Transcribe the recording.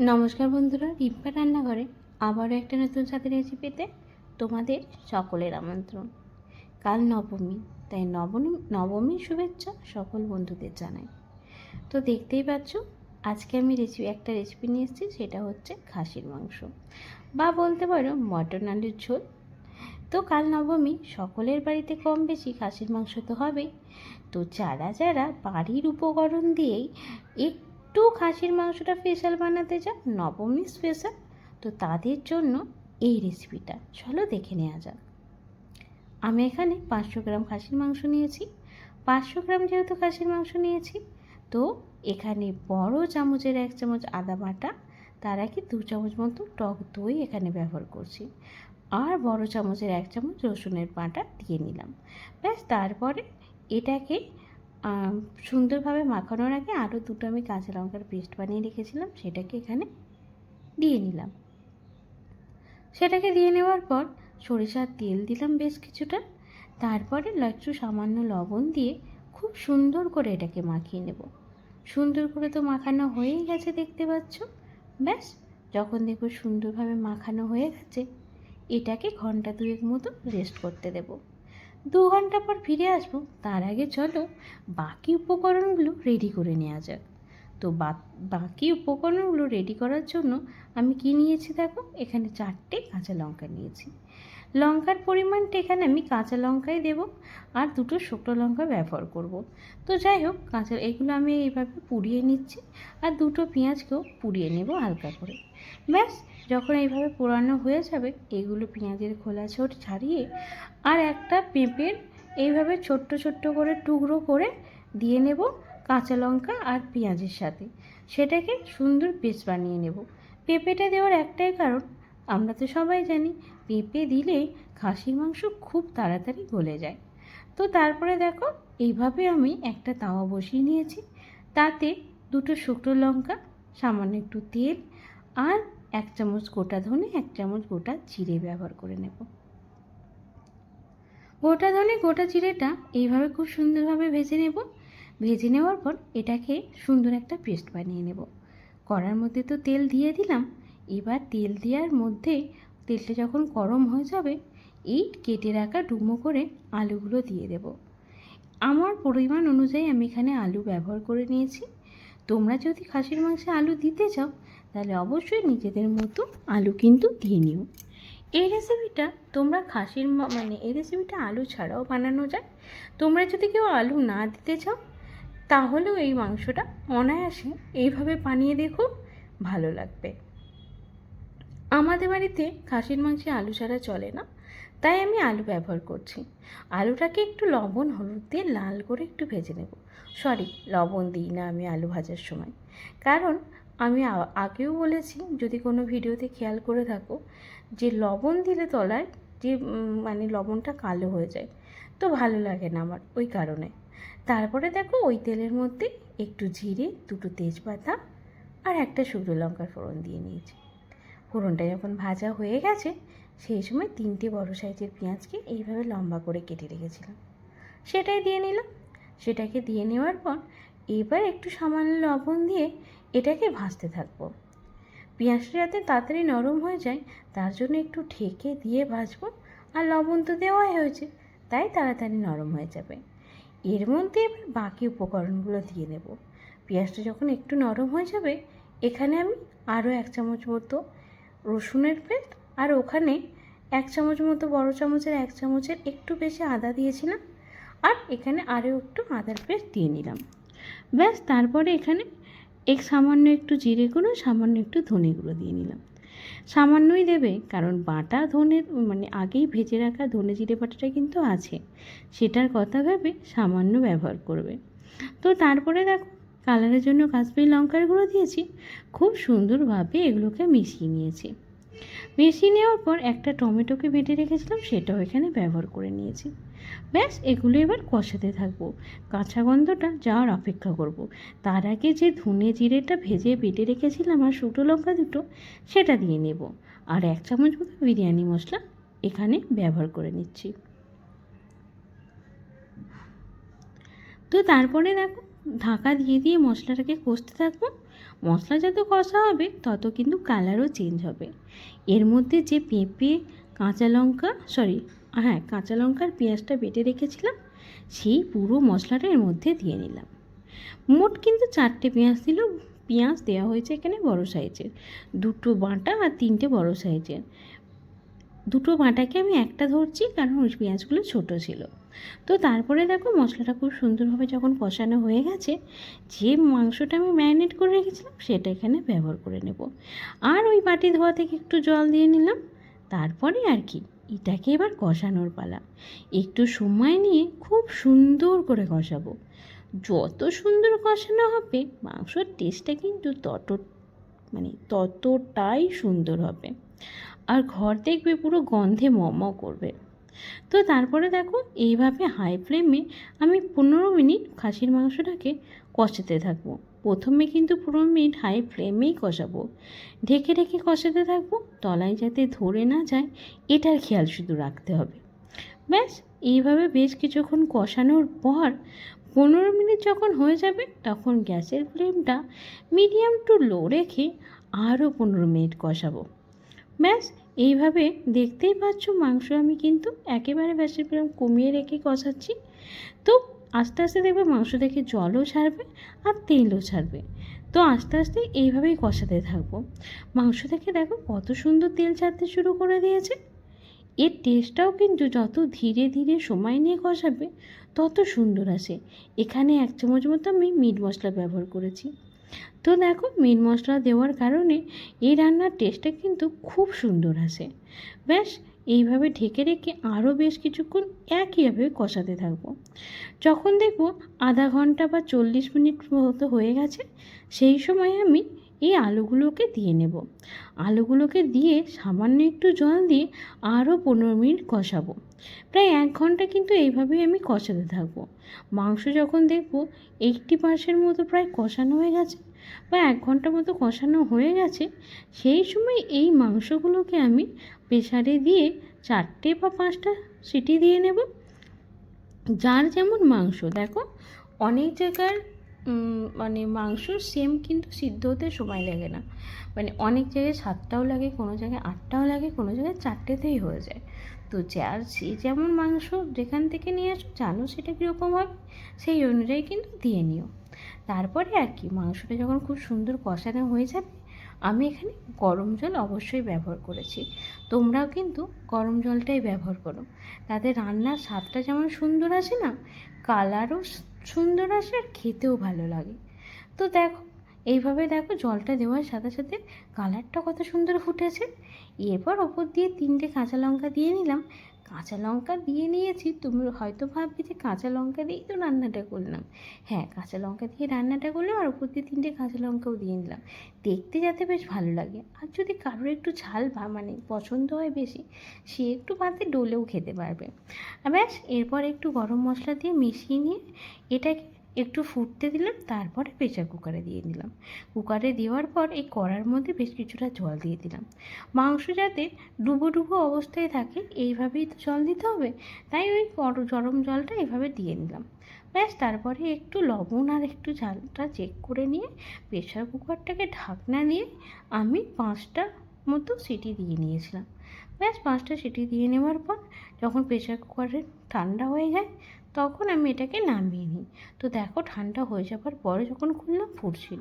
নমস্কার বন্ধুরা, রিম্পা রান্নাঘরে আবারও একটা নতুন সাথে রেসিপিতে তোমাদের সকলের আমন্ত্রণ। কাল নবমী, তাই নবমী, নবমীর শুভেচ্ছা সকল বন্ধুদের জানাই। তো দেখতেই পাচ্ছ, আজকে আমি রেসিপি একটা রেসিপি নিয়ে এসেছি, সেটা হচ্ছে খাসির মাংস। বা বলতে পারো মটন আলুর ঝোল। তো কাল নবমী, সকলের বাড়িতে কম বেশি খাসির মাংস তো হবেই। তো যারা যারা বাড়ির উপকরণ দিয়েই একটু খাসির মাংসটা স্পেশাল বানাতে চান নবমী স্পেশাল তো তাদের জন্য এই রেসিপিটা চলো দেখে নেওয়া যাক। আমি এখানে পাঁচশো গ্রাম খাসির মাংস নিয়েছি। পাঁচশো গ্রাম যেহেতু খাসির মাংস নিয়েছি, তো এখানে বড় চামচের এক চামচ আদা বাটা, তার আগে দু চামচ মতো টক দই এখানে ব্যবহার করছি। আর বড় চামচের এক চামচ রসুনের বাটা দিয়ে নিলাম। ব্যাস, তারপরে এটাকে সুন্দরভাবে মাখানোর আগে আরও দুটো আমি কাঁচা লঙ্কার পেস্ট বানিয়ে রেখেছিলাম, সেটাকে এখানে দিয়ে নিলাম। সেটাকে দিয়ে নেওয়ার পর সরিষার তেল দিলাম বেশ কিছুটা, তারপরে ল- একটু সামান্য লবণ দিয়ে খুব সুন্দর করে এটাকে মাখিয়ে নেব। সুন্দর করে তো মাখানো হয়েই গেছে দেখতে পাচ্ছ। ব্যাস, যখন দেখব সুন্দরভাবে মাখানো হয়ে গেছে, এটাকে ঘণ্টা দুয়েক মতো রেস্ট করতে দেবো। দু ঘণ্টা পর ফিরে আসব, তার আগে চলো বাকি উপকরণগুলো রেডি করে নেওয়া যাক। তো বাকি উপকরণগুলো রেডি করার জন্য আমি কি নিয়েছি দেখো? এখানে চারটে কাঁচা লঙ্কা নিয়েছি। লঙ্কার পরিমাণটা এখানে আমি কাঁচা লঙ্কাই দেবো আর দুটো শুকনো লঙ্কা ব্যবহার করব। তো যাই হোক, কাঁচা এগুলো আমি এইভাবে পুড়িয়ে নিচ্ছি আর দুটো পেঁয়াজকেও পুড়িয়ে নেব হালকা করে। ব্যাস, যখন এইভাবে পোড়ানো হয়ে যাবে, এগুলো পেঁয়াজের খোলা ছোট ছাড়িয়ে আর একটা পেঁপের এইভাবে ছোট্ট ছোট্ট করে টুকরো করে দিয়ে নেব কাঁচা লঙ্কা আর পেঁয়াজের সাথে। সেটাকে সুন্দর পেস্ট বানিয়ে নেব। পেঁপেটা দেওয়ার একটাই কারণ, আমরা তো সবাই জানি পেঁপে দিলে খাসির মাংস খুব তাড়াতাড়ি গলে যায়। তো তারপরে দেখো, এইভাবে আমি একটা তাওয়া বসিয়ে নিয়েছি। তাতে দুটো শুকনো লঙ্কা, সামান্য একটু তেল আর এক চামচ গোটা ধনে, এক চামচ গোটা জিরে ব্যবহার করে নেব। গোটা ধনে, গোটা জিরেটা এইভাবে খুব সুন্দরভাবে ভেজে নেব। ভেজে নেওয়ার পর এটাকে সুন্দর একটা পেস্ট বানিয়ে নেব। কড়ার মধ্যে তো তেল দিয়ে দিলাম, এবার তেল দেওয়ার মধ্যে তেলটা যখন গরম হয়ে যাবে এই কেটে রাখা ডুমো করে আলুগুলো দিয়ে দেব। আমার পরিমাণ অনুযায়ী আমি এখানে আলু ব্যবহার করে নিয়েছি। তোমরা যদি খাসির মাংসে আলু দিতে চাও, তাহলে অবশ্যই নিজেদের মতো আলু কিন্তু দিয়ে নিও। এই রেসিপিটা তোমরা খাসির মানে এই রেসিপিটা আলু ছাড়াও বানানো যায়। তোমরা যদি কেউ আলু না দিতে চাও, তাহলেও এই মাংসটা অনায়াসে এইভাবে বানিয়ে দেখো, ভালো লাগবে। আমাদের বাড়িতে খাসির মাংসে আলু ছাড়া চলে না, তাই আমি আলু ব্যবহার করছি। আলুটাকে একটু লবণ, হলুদ দিয়ে লাল করে একটু ভেজে নেব। সরি লবণ দিই না আমি আলু ভাজার সময়। কারণ আমি আগেও বলেছি, যদি কোনো ভিডিওতে খেয়াল করে থাকো, যে লবণ দিলে তলায় যে মানে লবণটা কালো হয়ে যায়, তো ভালো লাগে না আমার ওই কারণে। তারপরে দেখো ওই তেলের মধ্যে একটু জিরে, দুটো তেজপাতা আর একটা শুকনো লঙ্কার ফোড়ন দিয়ে নিয়েছি। ফোড়নটা যখন ভাজা হয়ে গেছে, সেই সময় তিনটে বড় সাইজের পেঁয়াজকে এইভাবে লম্বা করে কেটে রেখেছিলাম। সেটাই দিয়ে নিলাম। সেটাকে দিয়ে নেওয়ার পর এবার একটু সামান্য লবণ দিয়ে এটাকে ভাজতে থাকব। পেঁয়াজটা যাতে তাড়াতাড়ি নরম হয়ে যায়, তার জন্য একটু ঢেকে দিয়ে ভাজবো আর লবণ তো দেওয়াই হয়েছে, তাই তাড়াতাড়ি নরম হয়ে যাবে। এর মধ্যে এবার বাকি উপকরণগুলো দিয়ে নেব। পেঁয়াজটা যখন একটু নরম হয়ে যাবে, এখানে আমি আরও এক চামচ মতো রসুনের পেস্ট আর ওখানে এক চামচ মতো বড় চামচের এক চামচের একটু বেশি আদা দিয়েছিলাম আর এখানে আরও একটু আদার পেস্ট দিয়ে নিলাম। ব্যাস, তারপরে এখানে এক সামান্য একটু জিরে গুঁড়ো, সামান্য একটু ধনে গুঁড়ো দিয়ে নিলাম। সামান্যই দেবে, কারণ বাটা ধনের মানে আগেই ভেজে রাখা ধনে জিরে বাটাটা কিন্তু আছে। সেটার কথা ভেবে সামান্য ব্যবহার করবে। তো তারপরে দেখো কালারের জন্য কাশ্মীরি লঙ্কার গুঁড়ো দিয়েছি। খুব সুন্দরভাবে এগুলোকে মিশিয়ে নিয়েছি। মিশিয়ে নেওয়ার পর একটা টমেটোকে বেটে রেখেছিলাম, সেটাও এখানে ব্যবহার করে নিয়েছি। ব্যাস, এগুলো এবার কষাতে থাকব। কাঁচা গন্ধটা যাওয়ার অপেক্ষা করব। তার আগে যে ধনে জিরেটা ভেজে বেটে রেখেছিলাম আর শুকনো লঙ্কা দুটো, সেটা দিয়ে নেব। আর এক চামচ মতো বিরিয়ানি মশলা এখানে ব্যবহার করে নিচ্ছি। তো তারপরে দেখো ঢাকা দিয়ে দিয়ে মশলাটাকে কষতে থাকব। মশলা যত কষা হবে, তত কিন্তু কালারও চেঞ্জ হবে। এর মধ্যে যে পেঁপে, কাঁচা লঙ্কা সরি হ্যাঁ কাঁচা লঙ্কার পেঁয়াজটা বেটে রেখেছিলাম, সেই পুরো মশলাটা এর মধ্যে দিয়ে নিলাম। মোট কিন্তু চারটে পেঁয়াজ দিল। পেঁয়াজ দেওয়া হয়েছে এখানে বড় সাইজের। দুটো বাটা আর তিনটে বড় সাইজের। দুটো বাটাকে আমি একটা ধরছি কারণ ওই পেঁয়াজগুলো ছোট ছিল। তো তারপরে দেখো মশলাটা খুব সুন্দরভাবে যখন কষানো হয়ে গেছে, যে মাংসটা আমি ম্যারিনেট করে রেখেছিলাম সেটা এখানে ব্যবহার করে নেব। আর ওই বাটি ধোয়া থেকে একটু জল দিয়ে নিলাম। তারপরে আর কি, এটাকে এবার কষানোর পালা। একটু সময় নিয়ে খুব সুন্দর করে কষাবো। যত সুন্দর কষানো হবে, মাংসর টেস্টটা কিন্তু তত মানে ততটাই সুন্দর হবে। আর ঘর দেখবে পুরো গন্ধে মম করবে। তো তারপরে দেখো, এইভাবে হাই ফ্লেমে আমি পনেরো মিনিট খাসির মাংসটাকে কষাতে থাকব। প্রথমে কিন্তু পনেরো মিনিট হাই ফ্লেমেই কষাবো। ঢেকে ঢেকে কষাতে থাকব, তলায় যাতে ধরে না যায়, এটার খেয়াল শুধু রাখতে হবে। ব্যাস, এইভাবে বেশ কিছুক্ষণ কষানোর পর পনেরো মিনিট যখন হয়ে যাবে, তখন গ্যাসের ফ্লেমটা মিডিয়াম টু লো রেখে আরও পনেরো মিনিট কষাবো। ব্যাস এইভাবে দেখতেই পাচ্ছ মাংস আমি কিন্তু একেবারে গ্যাসের ফ্লেম কমিয়ে রেখে কষাচ্ছি। তো আস্তে আস্তে দেখবে মাংস থেকে জলও ছাড়বে আর তেলও ছাড়বে। তো আস্তে আস্তে এইভাবেই কষাতে থাকব। মাংস থেকে দেখো কত সুন্দর তেল ছাড়তে শুরু করে দিয়েছে। এর টেস্টটাও কিন্তু যত ধীরে ধীরে সময় নিয়ে কষাবে, তত সুন্দর আসে। এখানে এক চামচ মতো আমি মিট মশলা ব্যবহার করেছি। তো দেখো মিট মশলা দেওয়ার কারণে এই রান্নার টেস্টটা কিন্তু খুব সুন্দর আসে। ব্যাস, এইভাবে ঢেকে রেখে আরও বেশ কিছুক্ষণ একইভাবে কষাতে থাকব। যখন দেখব আধা ঘণ্টা বা চল্লিশ মিনিট মতো হয়ে গেছে, সেই সময় আমি এই আলুগুলোকে দিয়ে নেব। আলুগুলোকে দিয়ে সামান্য একটু জল দিয়ে আরও পনেরো মিনিট কষাবো। প্রায় এক ঘণ্টা কিন্তু এইভাবেই আমি কষাতে থাকব। মাংস যখন দেখব এইটটি পার্সেন্ট মতো প্রায় কষানো হয়ে গেছে বা এক ঘণ্টা মতো কষানো হয়ে গেছে সেই সময় এই মাংসগুলোকে আমি প্রেসারে দিয়ে চারটে বা পাঁচটা সিটি দিয়ে নেব। যার যেমন মাংস দেখো অনেক জায়গার উম, মানে মাংস সেম কিন্তু সিদ্ধ হতে সময় লাগে না। মানে অনেক জায়গায় সাতটাও লাগে, কোনো জায়গায় আটটাও লাগে, কোনো জায়গায় চারটেতেই হয়ে যায়। তো যার সে যেমন মাংস যেখান থেকে নিয়ে আসো, জানো সেটা কীরকম হবে, সেই অনুযায়ী কিন্তু দিয়ে নিও। তারপরে আর কি, মাংসটা যখন খুব সুন্দর কষানো হয়ে যাবে আমি এখানে গরম জল অবশ্যই ব্যবহার করেছি। তোমরাও কিন্তু গরম জলটাই ব্যবহার করো। তাতে রান্নার স্বাদটা যেমন সুন্দর আসে না কালারও সুন্দর আসে আর খেতেও ভালো লাগে। তো দেখো, এইভাবে দেখো জলটা দেওয়ার সাথে সাথে কালারটা কত সুন্দর ফুটেছে। এরপর ওপর দিয়ে তিনটে কাঁচা লঙ্কা দিয়ে নিলাম। কাঁচা লঙ্কা দিয়ে নিয়েছি। তুমি হয়তো ভাববে যে কাঁচা লঙ্কা দিয়েই তো রান্নাটা করলাম। হ্যাঁ কাঁচা লঙ্কা দিয়ে রান্নাটা করলাম আর উপর দিয়ে তিনটে কাঁচা লঙ্কাও দিয়ে নিলাম। দেখতে যাতে বেশ ভালো লাগে। আর যদি কারোর একটু ঝাল বা মানে পছন্দ হয় বেশি, সে একটু ভাতে ডোলেও খেতে পারবে। ব্যাস, এরপর একটু গরম মশলা দিয়ে মিশিয়ে নিয়ে এটাকে একটু ফুটতে দিলাম, তারপরে প্রেসার কুকারে দিয়ে দিলাম। কুকারে দেওয়ার পর এই কড়ার মধ্যে বেশ কিছুটা জল দিয়ে দিলাম। মাংস যাতে ডুবো ডুবো অবস্থায় থাকে, এইভাবেই তো জল দিতে হবে। তাই ওই গর- গরম জলটা এভাবে দিয়ে নিলাম ব্যাস, তারপরে একটু লবণ আর একটু ঝালটা চেক করে নিয়ে প্রেসার কুকারটাকে ঢাকনা দিয়ে আমি পাঁচটা মতো সিটি দিয়ে নিয়েছিলাম। ব্যাস, পাঁচটা সিটি দিয়ে নেওয়ার পর যখন প্রেসার কুকারে ঠান্ডা হয়ে যায় তখন আমি এটাকে নামিয়ে নিই। তো দেখো ঠান্ডা হয়ে যাবার পরে যখন খুললাম ফুটছিল।